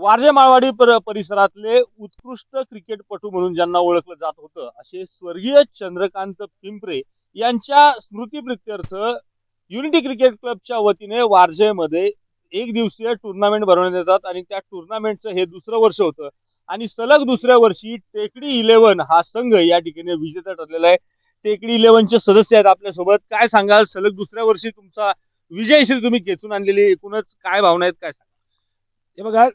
वारजे माळवाडी पर परिसरातले उत्कृष्ट क्रिकेटपटू म्हणून ज्यांना ओळखलं जात होतं असे स्वर्गीय चंद्रकांत पिंपरे यांच्या स्मृतीप्रित्यर्थ युनिटी क्रिकेट क्लबच्या वतीने वारजेमध्ये एक दिवसीय टुर्नामेंट भरवण्यात येतात आणि त्या टुर्नामेंटचं हे दुसरं वर्ष होतं. आणि सलग दुसऱ्या वर्षी टेकडी इलेव्हन हा संघ या ठिकाणी विजेता ठरलेला आहे. टेकडी इलेव्हनचे सदस्य आहेत आपल्यासोबत. काय सांगाल? सलग दुसऱ्या वर्षी तुमचा विजयश्री तुम्ही खेचून आणलेली एकूणच काय भावना आहेत काय सांगा हे बघा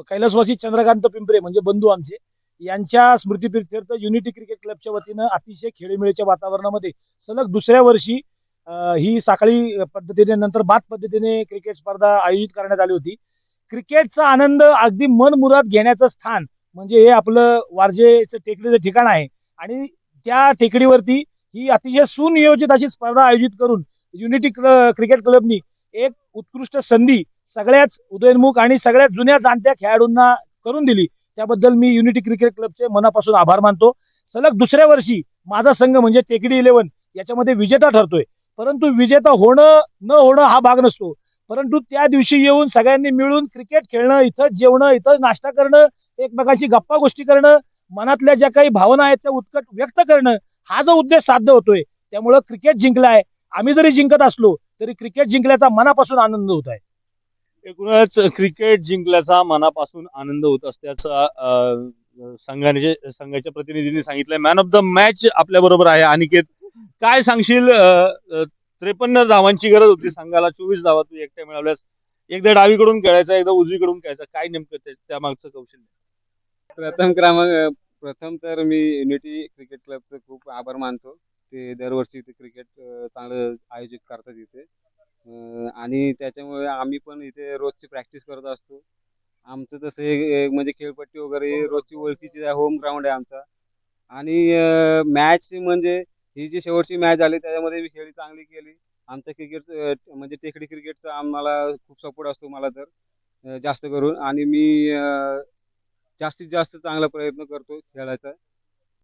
कैलासवासी चंद्रकांत पिंपरे म्हणजे बंधू आमचे यांच्या स्मृतीप्रित्यर्थ युनिटी क्रिकेट क्लबच्या वतीनं अतिशय खेळीमेळीच्या वातावरणामध्ये सलग दुसऱ्या वर्षी ही साखळी पद्धतीने नंतर बाद पद्धतीने क्रिकेट स्पर्धा आयोजित करण्यात आली होती. क्रिकेटचा आनंद अगदी मनमुराद घेण्याचं स्थान म्हणजे हे आपलं वारजेचं टेकडीचं ठिकाण आहे. आणि त्या टेकडीवरती ही अतिशय सुनियोजित अशी स्पर्धा आयोजित करून युनिटी क्रिकेट क्लबनी एक उत्कृष्ट संधी सगळ्याच उदयनमुख आणि सगळ्यात जुन्या जाणत्या खेळाडूंना करून दिली. त्याबद्दल मी युनिटी क्रिकेट क्लबचे मनापासून आभार मानतो. सलग दुसऱ्या वर्षी माझा संघ म्हणजे टेकडी इलेव्हन याच्यामध्ये विजेता ठरतोय. परंतु विजेता होणं न होणं हा भाग नसतो. परंतु त्या दिवशी येऊन सगळ्यांनी मिळून क्रिकेट खेळणं इथं जेवणं इथं नाश्ता करणं एकमेकाशी गप्पा गोष्टी करणं मनातल्या ज्या काही भावना आहेत त्या उत्कट व्यक्त करणं हा जो उद्देश साध्य होतोय. त्यामुळं क्रिकेट जिंकलाय. आम्ही जरी जिंकत असलो तरी क्रिकेट जिंकल्याचा मनापासून आनंद होत आहे. एकूणच क्रिकेट जिंकल्याचा मनापासून आनंद होत असल्याचा संघाने संघाच्या प्रतिनिधींनी सांगितलंय. मॅन ऑफ द मॅच आपल्या बरोबर आहे. अनिकेत काय सांगशील? त्रेपन्न धावांची गरज होती संघाला. चोवीस धावा तू एकट्या मिळवल्यास एकदा डावीकडून खेळायचा एकदा उजवीकडून खेळायचा. काय नेमकं ते- त्या मागचं कौशल्य? प्रथम क्रमांक प्रथम तर मी युनिटी क्रिकेट क्लबचं खूप आभार मानतो. ते दरवर्षी इथे क्रिकेट चांगलं आयोजित करतात इथे. आणि त्याच्यामुळे आम्ही पण इथे रोजची प्रॅक्टिस करत असतो. आमचं तसं हे म्हणजे खेळपट्टी वगैरे रोजची ओळखीची होम ग्राउंड आहे आमचा. आणि मॅच म्हणजे ही जी शेवटची मॅच झाली त्याच्यामध्ये मी खेळी चांगली केली. आमच्या क्रिकेट म्हणजे टेकडी क्रिकेटचा आम्हाला खूप सपोर्ट असतो मला तर जास्त करून. आणि मी जास्तीत जास्त चांगला प्रयत्न करतो खेळायचा.